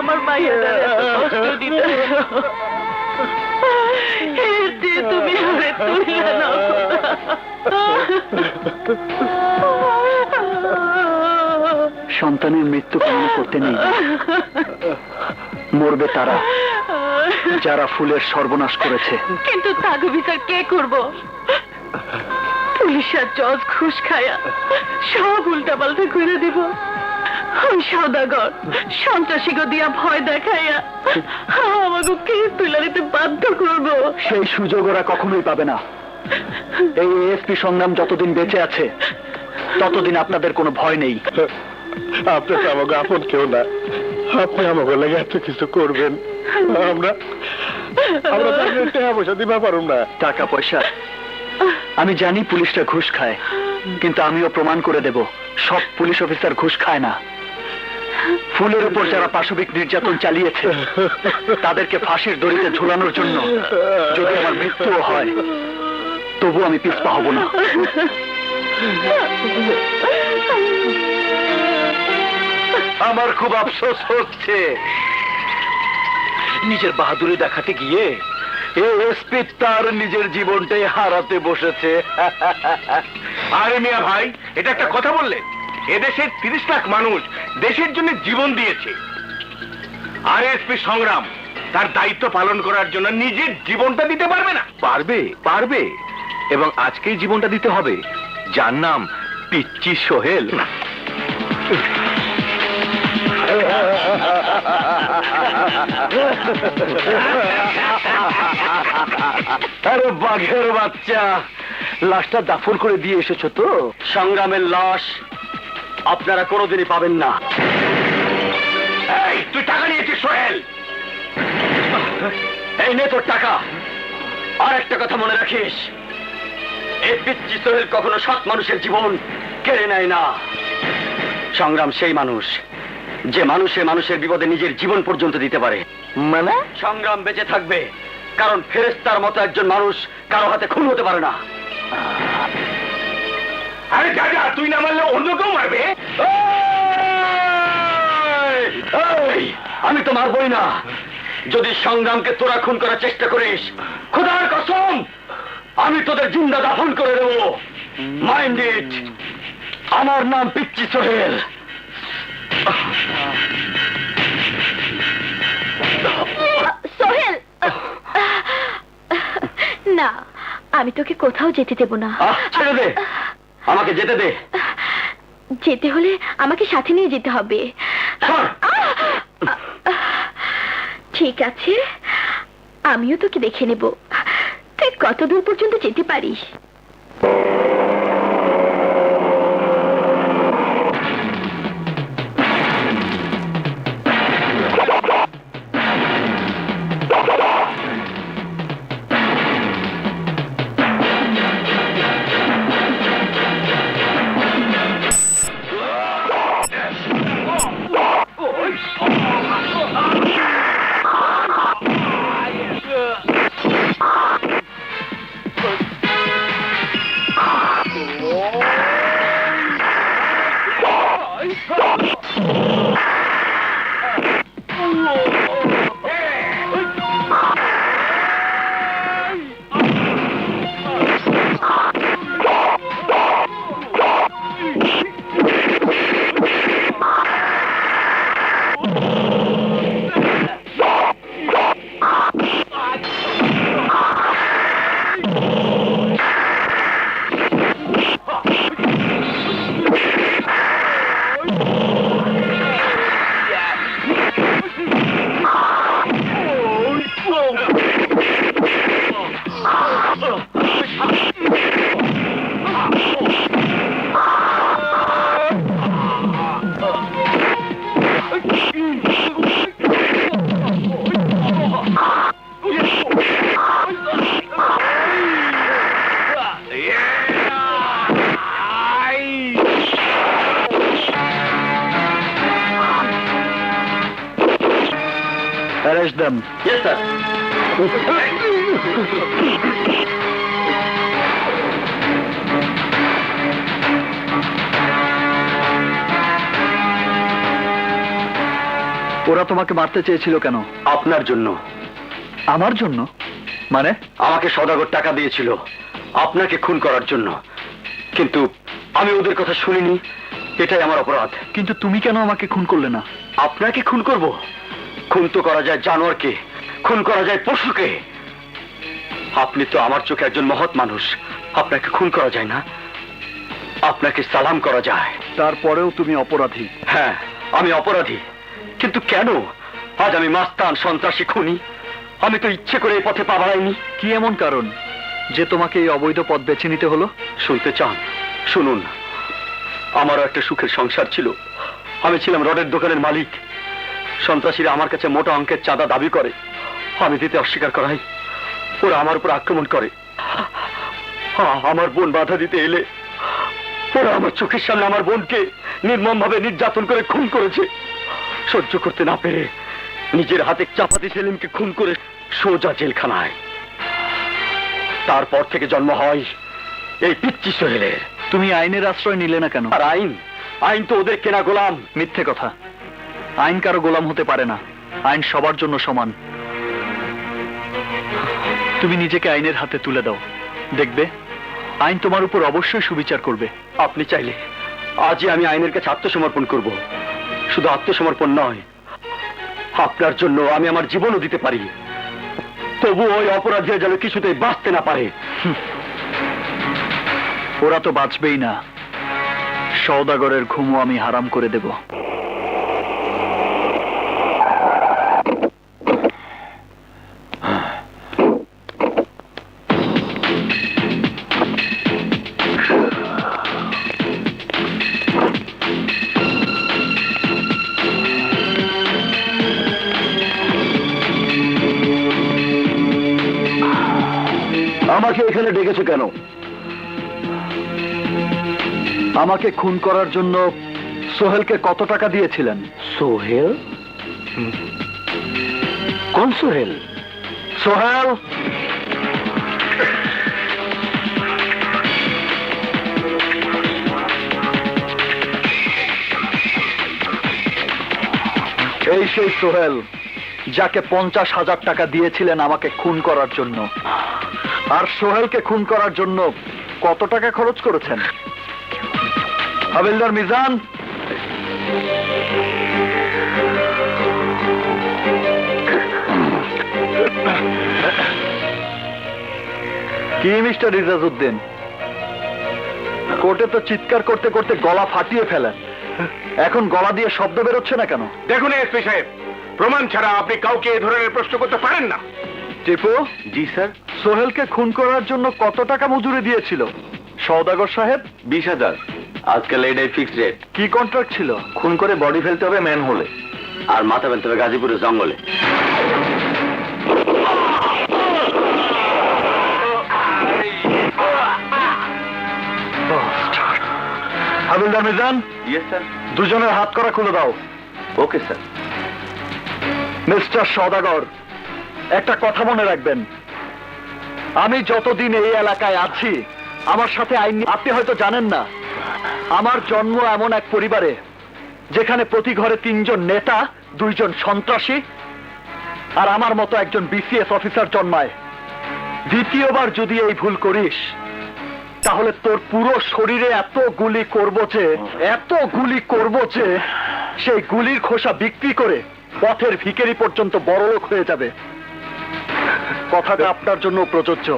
আমার মাইয়াটার এত কষ্ট দিতে এর দিয়ে তুমি আমারে তুইলা নাও। সন্তানের মৃত্যু কামনা করতে নেই। মরবে তারা যারা ফুলের সর্বনাশ করেছে। কিন্তু তাগো বিচার কে করব? পুলিশ আর জজ ঘুষ খায়া সব উল্টা পাল্টা করে দিব। ওই সদাগর সন্ত্রাসীকে দিয়া ভয় দেখাইয়া আমাকে কেস তুলে নিতে বাধ্য করব। সেই সুযোগ ওরা কখনোই পাবে না। এই এএসপি সংগ্রাম যতদিন বেঁচে আছে ততদিন আপনাদের কোনো ভয় নেই। আপনি তো আমাকে আপন কেউ না। আপনি আমাকে লেগে এত কিছু করবেন। আমরা আমরা টাকা পয়সা দিবা পারুম না। টাকা পয়সা? আমি জানি পুলিশরা ঘুষ খায় কিন্তু আমিও প্রমাণ করে দেব সব পুলিশ অফিসার ঘুষ খায় না। ফুলের উপর যারা পাশবিক নির্যাতন চালিয়েছে, তাদেরকে ফাঁসির দড়িতে ঝুলানোর জন্য যদি আমার মৃত্যুও হয় তবু আমি পিছপা হব না। আমার খুব আফসোস হচ্ছে। নিজের বাহাদুরি দেখাতে গিয়ে এসপি তার নিজের জীবনটাই হারাতে বসেছে। আরে মিয়া ভাই, এটা একটা কথা বললেন এদেশের তিরিশ লাখ মানুষ দেশের জন্য জীবন দিয়েছে। আর এসপি সংগ্রাম তার দায়িত্ব পালন করার জন্য নিজের জীবনটা দিতে পারবে না। পারবে পারবে। এবং আজকেই জীবনটা দিতে হবে। যার নাম পিচ্চি সোহেল। আরে বাঘের বাচ্চা, লাশটা দাফন করে দিয়ে এসেছ তো? সংগ্রামের লাশ আপনারা কোনোদিনই পাবেন না। তুই টাকা নিয়েছিস সোহেল? এই নে তোর টাকা। আর একটা কথা মনে রাখিস। এই পিচ্চি সোহেল কখনো সৎ মানুষের জীবন কেড়ে নেয় না। সংগ্রাম সেই মানুষ যে মানুষে মানুষের বিপদে নিজের জীবন পর্যন্ত দিতে পারে। মানে? সংগ্রাম বেঁচে থাকবে কারণ ফেরেস্তার মতো একজন মানুষ কারও হাতে খুন হতে পারে না। আরে যা যা তুই না মারলে অন্য কেউ মারবে? আমি তো মারবই না। যদি সংগ্রামকে তোরা খুন করার চেষ্টা করিস খোদার কসম আমি তোদের জিন্দা দাফন করে দেব। মাইন্ড ইট আমার নাম পিচ্চি সোহেল। সোহেল না আমি তোকে কোথাও যেতে দেব না। ছেড়ে দে। আমাকে যেতে দে। যেতে হলে আমাকে সাথে নিয়ে যেতে হবে। ঠিক আছে আমিও তোকে দেখে নেব। তুই কত দূর পর্যন্ত যেতে পারিস? Arrest them. Yes, sir. ওরা তোমাকে মারতে চেয়েছিল কেন? আপনার জন্য। আমার জন্য? মানে? আমাকে সদাগর টাকা দিয়েছিল। আপনাকে খুন করার জন্য। কিন্তু আমি ওদের কথা শুনিনি। এটাই আমার অপরাধ। কিন্তু তুমি কেন আমাকে খুন করলে না? আপনাকে খুন করব? খুন তো করা যায় জানোয়ারকে খুন করা যায় পশুকে। আপনি তো আমার চোখে একজন মহৎ মানুষ আপনাকে খুন করা যায় না আপনাকে সালাম করা যায়। তারপরেও তুমি অপরাধী। হ্যাঁ আমি অপরাধী। কিন্তু কেন? আজ আমি মাস্তান সন্ত্রাসী খুনি। আমি তো ইচ্ছে করে এই পথে পা বাড়াইনি। কি এমন কারণ যে তোমাকে এই অবৈধ পথ বেছে নিতে হলো? শুনতে চান শুনুন। আমারও একটা সুখের সংসার ছিল। আমি ছিলাম রডের দোকানের মালিক। সন্ত্রাসীরা আমার কাছে মোটা অঙ্কের চাঁদা দাবি করে। আমি দিতে অস্বীকার করাই। ওরা আমার উপর আক্রমণ করে। আমার বোন বাধা দিতে এলে ওরা আমার চোখের সামনে আমার বোনকে নির্মম ভাবে নির্যাতন করে খুন করেছে। সহ্য করতে না পেরে নিজের হাতে চাপাতি সেলিমকে খুন করে সোজা জেলখানায়। তারপর থেকে জন্ম হয় এই পিচ্ছি সোহেলের। তুমি আইনের আশ্রয় নিলে না কেন? আর আইন আইন তো ওদের কেনা গোলাম। মিথ্যে কথা। আইন কারও গোলাম হতে পারে না। আইন সবার জন্য সমান। তুমি নিজেকে আইনের হাতে তুলে দাও। দেখবে আইন তোমার উপর অবশ্যই সুবিচার করবে। আপনি চাইলে আজই আমি আইনের কাছে আত্মসমর্পণ করব। শুধু আত্মসমর্পণ নয় আপনার জন্য আমি আমার জীবনও দিতে পারি। তবু ওই অপরাধীরা যেন কিছুতেই বাঁচতে না পারে। ওরা তো বাঁচবেই না। সৌদাগরের ঘুমও আমি হারাম করে দেব। এখানে ডেকেছো কেন? আমাকে খুন করার জন্য সোহেলকে কত টাকা দিয়েছিলেন? সোহেল? কোন সোহেল? সোহেল! এই সেই সোহেল যাকে পঞ্চাশ হাজার টাকা দিয়েছিলেন আমাকে খুন করার জন্য। আর সোহেলকে খুন করার জন্য কত টাকা খরচ করেছেন? হাবিলদার মিজান? কি, মিস্টার রিজাজউদ্দিন কোর্টে তো চিৎকার করতে করতে গলা ফাটিয়ে ফেলেন। এখন গলা দিয়ে শব্দ বেরোচ্ছে না কেন? দেখুন, এসপি সাহেব, প্রমাণ ছাড়া আপনি কাউকে এ ধরনের প্রশ্ন করতে পারেন না। টিপু জি স্যার। সোহেলকে খুন করার জন্য কত টাকা মজুরি দিয়েছিল? সওদাগর সাহেব বিশ হাজার। আজকাল এটাই ফিক্সড রেট কি কন্ট্রাক্ট ছিল? খুন করে বডি ফেলতে হবে ম্যান হলে আর মাথা ফেলতে হবে গাজীপুরের জঙ্গলে। হাবিলদার মিজান ইয়েস স্যার দুজনের হাত করা খুলে দাও। ওকে স্যার মিস্টার সদাগর একটা কথা মনে রাখবেন। আমি যতদিন এই এলাকায় আছি, আমার সাথে আইন আপনি হয়তো জানেন না, আমার জন্ম এমন এক পরিবারে, যেখানে প্রতি ঘরে তিনজন নেতা, দুইজন সন্ত্রাসী, আর আমার মতো একজন বিসিএস অফিসার জন্মায়। দ্বিতীয়বার যদি এই ভুল করিস, তাহলে তোর পুরো শরীরে এত গুলি করব যে, এত গুলি করব যে, সেই গুলির খোসা বিক্রি করে পথের ভিকেরি পর্যন্ত বড়লোক হয়ে যাবে। কথাটা আপনার জন্য প্রযোজ্য।